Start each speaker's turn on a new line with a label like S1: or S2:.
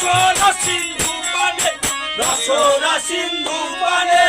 S1: রসনা সিন্ধু পানে রসরা সিন্ধু পানে